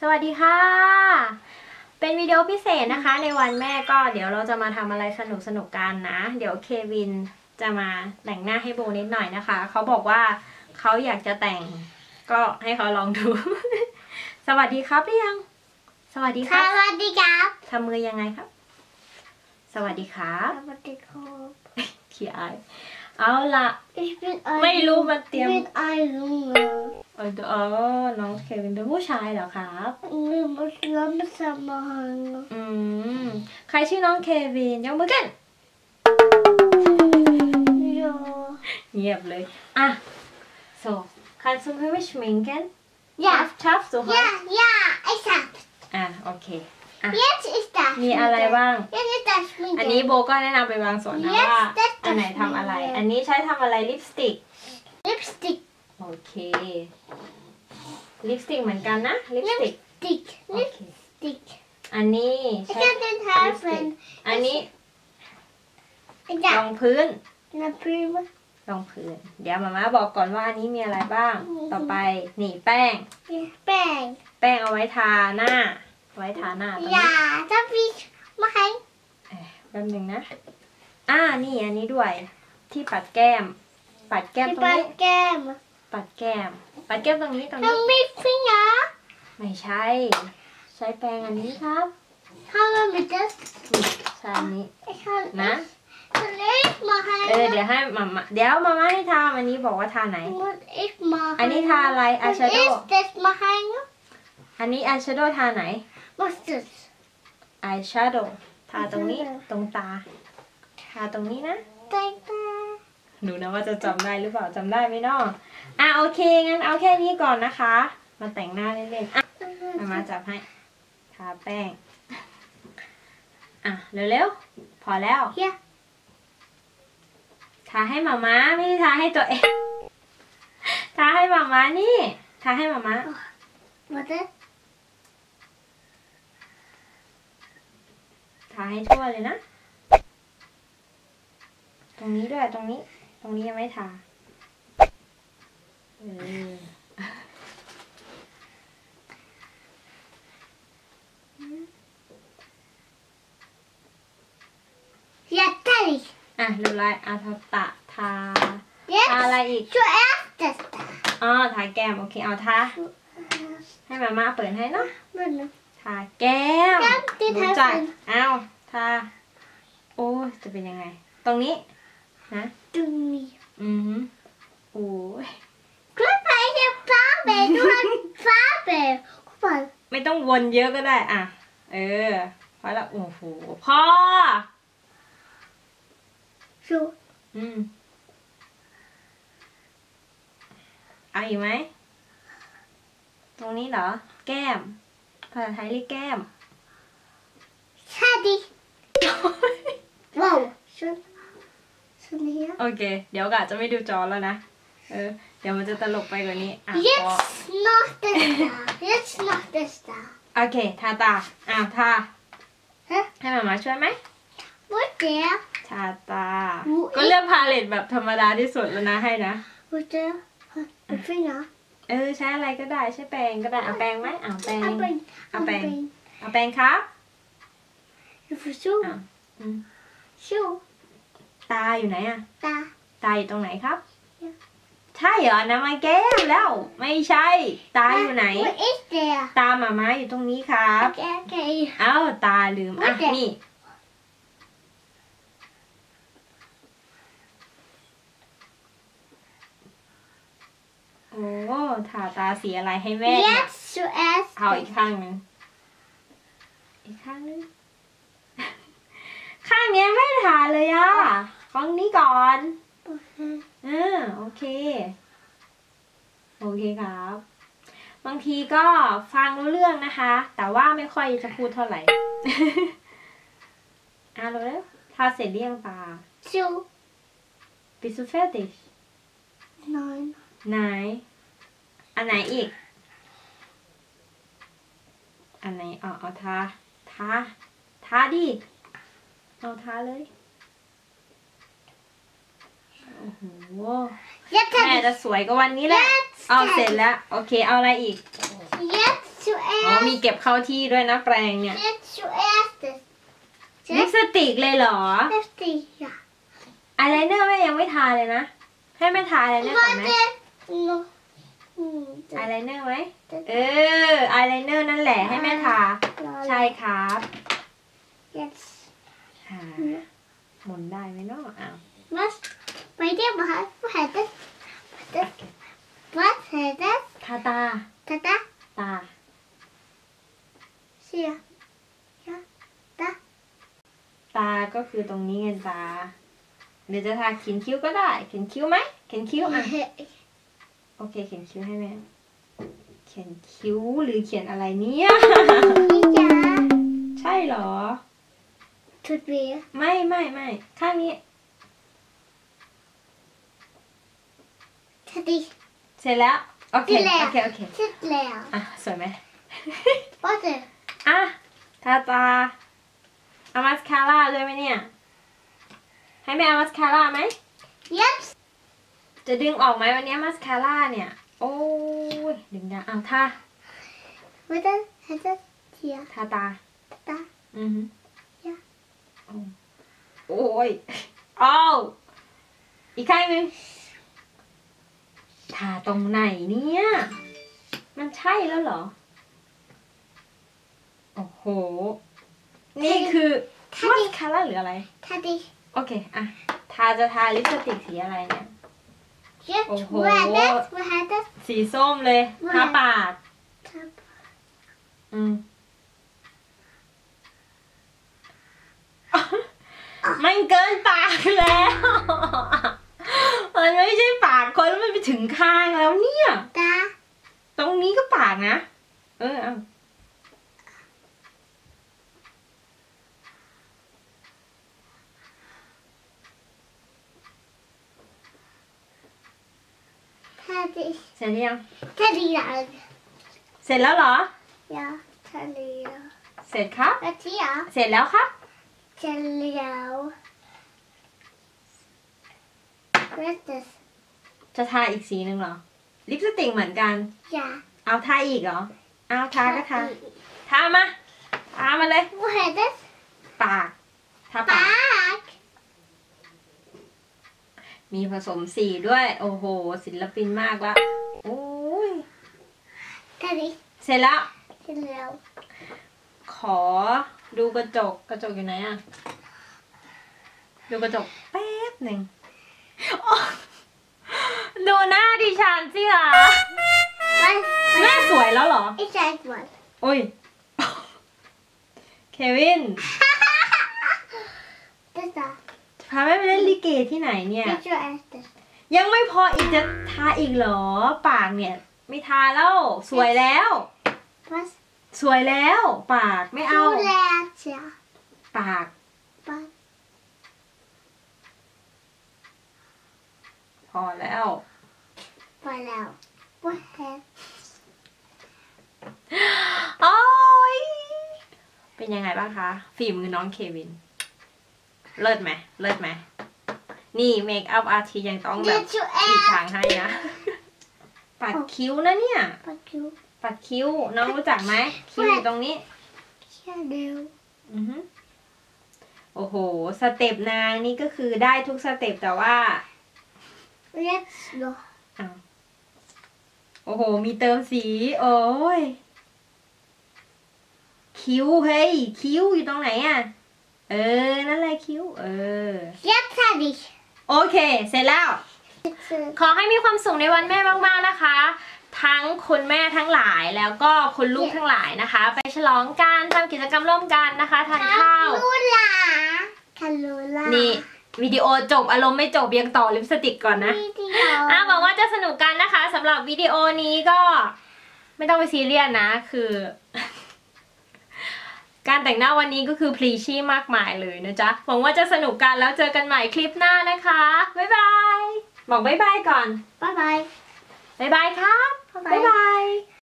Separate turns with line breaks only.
สวัสดีค่ะ เป็นวิดีโอพิเศษนะคะ ในวันแม่ก็เดี๋ยวเราจะมาทำอะไรสนุกสนุกๆกันนะ เดี๋ยวเควินจะมาแต่งหน้าให้โบนิดหน่อยนะคะ เขาบอกว่าเขาอยากจะแต่ง ก็ให้เขาลองดู สวัสดีครับหรือยัง สวัสดีค
ส
รับ
วัสดีครับ
ทำมือยังไงครับ สวัสดีครับ
สวัสดีครับ
ขี้อาย เอาละ
Ich bin
ไม่รู้มันเตรียม
Ich bin ein Junge
เออเออน้องเควินเป็นผู้ชายเหรอครับ
Wir müssen langsam machen
อืม ใครชื่อน้องเควินยกมือขึ้น
Ja
เงียบเลย อะ so kannst du mich schminken
Ja
schaffst du
Ja, ja, ich hab
อะโอเค
Jetzt ist das
มีอะไรบ้าง
Jetzt ist das Schminken
อันนี้โบก็แนะนำไปบางส่วนนะ
Yes,
ว่า
that's
อันไหนทำอะไร อันนี้ใช้ทำอะไรลิปสติก
Lipstick
โอเค ลิปสติกเหมือนกันนะ ลิปสติก
Lipstick
โอเค
Lipstick
อันนี้
Ich
ใช้
kann den
ลิปสติก
helfen
อันนี้
Ich
ร
hab
องพื้น
eine Prüfung
รองพื้น เดี๋ยวมาม่าบอกก่อนว่าอันนี้มีอะไรบ้าง ต่อไปนี่แป้ง
Bang
แป้งเอาไว้ทาหน้า ไว้ทาหน้าตรงนี้
Ja, darf ich machen?
เอ้ยแป๊บหนึงนะ อ่านี่อันนี้ด้วย ที่ปัดแก้ม ปัดแก้ม
Die
ตรงนี้
Backgam
ปัดแก้ม ปัดแก้มตรงนี้ตรงนี้
Dann mit Finger
ไม่ใช่ ใช้แปรงอันนี้ครับ
Haben wir das?
นี่ใช้อันนี้
Ich kann
นะ
Soll ich machen?
เออเดี๋ยวให้มามาเดี๋ยวมาม่าให้ทาอันนี้บอกว่าทาไหน
Muss ich machen?
อันนี้ทาอะไรอา
Was
ชาโด
ist das machen?
อันนี้อาชาโดทาไหน
Was ist das?
อายแชโดว์ทาตรงนี้ตรงตา ทาตรงนี้นะ
Danke.
หนูนะว่าจะจำได้หรือเปล่าจำได้ไหมเนาะอะโอเคงั้นเอาแค่นี้ก่อนนะคะ มาแต่งหน้าเล่นๆอะมามาจับให้ทาแป้ง อะเร็วๆพอแล้ว
Hier.
ทาให้มาม้าไม่ได้ทาให้ตัวเองทาให้มาม้านี่ทาให้มาม้า
Warte.
ทาให้ทั่วเลยนะ ตรงนี้ด้วยตรงนี้ ตรงนี้ยังไม่ทาเออ
Jetzt kann ich.
อะดูลายอาทาตะทาทา
Jetzt
อะไรอีก
zuerst das da.
อ๋อทาแก้มโอเคเอาทาให้มาม่าเปิดให้เนาะ
Warte.
ทาแก้ม
แก้มติด
รู้จัก
ให้เป็น
เอาทา โอ้ยจะเป็นยังไง ตรงนี้ นะ
Du nie.
อือหือโอ้ย
Guck mal, ich hab Farbe. Du hast Farbe. Guck mal.
ไม่ต้องวนเยอะก็ได้ อะ เออพอละโอ้โหพอ
So.
อืมเอาอีกไหม ตรงนี้เหรอ แก้ม ภาษาไทยเรียกแก้ม
Fertig. Wow. Schon. Schon hier.
โอเค เดี๋ยวกะจะไม่ดูจอแล้วนะ เออ เดี๋ยวมันจะตลกไปกว่านี้อะพอ
Jetzt noch das da. Jetzt noch das da.
โอเค ทาตา อะ ทา
ฮะ
ให้มามาช่วยไหม
Wo ist der?
ทาตา
อุ๊ย
ก็เลือกพาเลตแบบธรรมดาที่สุดแล้วนะให้นะ
Wo ist der? Ein Finger.
เอ อใช้อะไรก็ได้ใช้แปรงก็ได้เอาแปรงไหมเอาแปรง
Ein Bein.
Ein Bein.
Bein.
เอาแปรงครับ
Ich versuche.
อะอืม
So.
ตาอยู่ไหนอะ
Da.
ตาอยู่ตรงไหนครับ
เนี่ย
ใช่เหรอนะมาแก้มแล้ว ไม่ใช่ ตาอยู่ไหน
Wo ist der?
ตาหมาม้าอยู่ตรงนี้ครับ
Okay, okay.
เอ้าตาลืมอะ
โอเค
นี่ อ้ทาตาสีอะไรให้แม่เนี่ย
Jetzt zuerst.
เอาอีกข้างหนึ่งอีกข้างหนึงข้างเนี้ยไม่ทาเลยอะข้างนี้ก่อน
Mhm.
เออโอเค โอเคครับ บางทีก็ฟังรู้เรื่องนะคะ แต่ว่าไม่ค่อยจะพูดเท่าไหร่อะเร็วๆทาเสร็จหรือยังตา
So.
Bist du fertig
Nein.
ไหน อันไหนอีก อันไหนเอาเอาทาทาทาดิเอาทาเลยโอ้โห
Jetzt
แม่
hab
จะสวยกว่าวันนี้แหละ
Jetzt
เอาเสร็จแล้ว โอเคเอาอะไรอีก
ich. Jetzt
อ๋อมีเก็บเข้าที่ด้วยนะแปรงเนี่ย
Jetzt zuerst.
ลิปสติกเลยเหรอ
Heftig, ja.
อายไลเนอร์แม่ยังไม่ทาเลยนะ ให้แม่ทาอายไลเนอร์ก่อนไหม
Warte. Noch. Hm,
อาย
das-
ไลเนอร์ไหม
das-
เอออายไลเนอร์นั่นแหละให้แม่ทา
la-
ใช่ครับ
Jetzt.
หาหมุนได้ไหมเนาะอ้าว
Was? Bei dir war was hat das? Was? Was hat das?
ทาตา
Da, da.
ตา
Hier. Ja. Da.
ตาก็คือตรงนี้ไงตาเดี๋ยวจะทาเขียนคิ้วก็ได้ เขียนคิ้วไหมเขียนคิ้วอะ โอเคเขียนคิ้วให้แม่ เขียนคิ้วหรือเขียนอะไรเนี่ย
Ja.
ใช่เหรอ
Tut weh.
ไม่ไม่ไม่ข้างนี้
Fertig.
เสร็จแล้วโอเค
เสร็จแล้ว
โอเค โอเค
Ist leer.
อะ สวยไหม
Warte.
อะทาตาเอามาสคาร่าด้วยไหมเนี่ย ให้แม่เอามาสคาร่าไหม
Jetzt.
จะดึงออกไหมวันนี้มาสคาร่าเนี่ย โอ้ยดึงได้อ้าวทา
Warte. Hat das? Hier.
ทาตา
Da.
อือฮึ
Ja.
โอ้โอ้ยอ้าวอีกข้างหนึ่งทาตรงไหนเนี่ย มันใช่แล้วเหรอ โอ้โห นี่คือมาสคาร่าหรืออะไร
Fertig.
โอเค อะ ทาจะทาลิปสติกสีอะไรเนี่ย
Jetzt.
Oho.
Wo hat das? Wo hat das?
สีส้มเลยทาปากอืมมันเกินปากแล้ว มันไม่ใช่ปากคนแล้วมันไปถึงข้างแล้วเนี่ย
Da.
ตรงนี้ก็ปากนะ เออเอา เสร็จหรือยัง
Fertig. Ja.
เสร็จแล้วเหรอ
Ja. Fertig.
เสร็จครับ
Jetzt hier.
เสร็จแล้วครับ
Fertig. Was ist das?
จะทาอีกสีหนึ่งเหรอ ลิปสติกเหมือนกัน
Ja.
เอาทาอีกเหรอ เอาทาก็ทา ทามา ทามาเลย
Wo hat das?
ปาก ทาปาก
Park.
มีผสมสีด้วย โอ้โห ศิลปินมากละโอ้ย
Fertig.
เสร็จแล้ว
Genau.
ขอดูกระจกกระจกอยู่ไหนอะดูกระจกแป๊บหนึ่งโอ๊ยดูหน้าดิฉันสิคะ
Was?
หน้าสวยแล้วเหรอ
Ich sag mal.
โอ้ยเควิน
Das da.
พาแม่ไปเล่นลิเกที่ไหนเนี่ย
Ich zuerst das.
ยังไม่พออีกจะทาอีกเหรอ ปากเนี่ย ไม่ทาแล้วสวยแล้ว
Was?
สวยแล้ว ปากไม่เอา
Du lernst ja.
ปาก
Was?
พอแล้ว
Genau. Wo hat
โอ้ยเป็นยังไงบ้างคะ ฝีมือน้องเควิน เลิศไหมเลิศไหมนี่เมคอัพอาร์ทียังต้องแบบ
Jetzt
หลีก
zuerst.
ทางให้นะ ปัดคิ้วนะเนี่ย
Was du?
ปัดคิ้ว น้องรู้จักไหมคิ้วอยู่ตรงนี้
Genau.
อือฮึโอ้โห สเต็ปนางนี่ก็คือได้ทุกสเต็ปแต่ว่า
Jetzt noch.
อ้าวโอ้โห มีเติมสี โอ้ย คิ้ว เฮ้ย คิ้วอยู่ตรงไหนอะ เออ นั่นแหละคิ้ว เออ
Jetzt fertig.
โอเค เสร็จแล้ว
Jetzt, äh,
ขอให้มีความสุขในวันแม่มากๆนะคะ ทั้งคุณแม่ทั้งหลายแล้วก็คุณลูกทั้งหลายนะคะ ไปฉลองกันทำกิจกรรมร่วมกันนะคะทานข้าว
Kalula. Kalula.
นี่วิดีโอจบอารมณ์ไม่จบยังต่อลิปสติกก่อนนะ
Video.
อะบอกว่าจะสนุกกันนะคะสำหรับวิดีโอนี้ก็ไม่ต้องไปซีเรียสนะคือ การแต่งหน้าวันนี้ก็คือพลีชี่มากมายเลยนะจ๊ะ หวังว่าจะสนุกกันแล้วเจอกันใหม่คลิปหน้านะคะ บ๊ายบาย บอกบ๊ายบายก่อน
Bye bye.
บ๊ายบายครับ
Bye
บ๊าย
bye.
บาย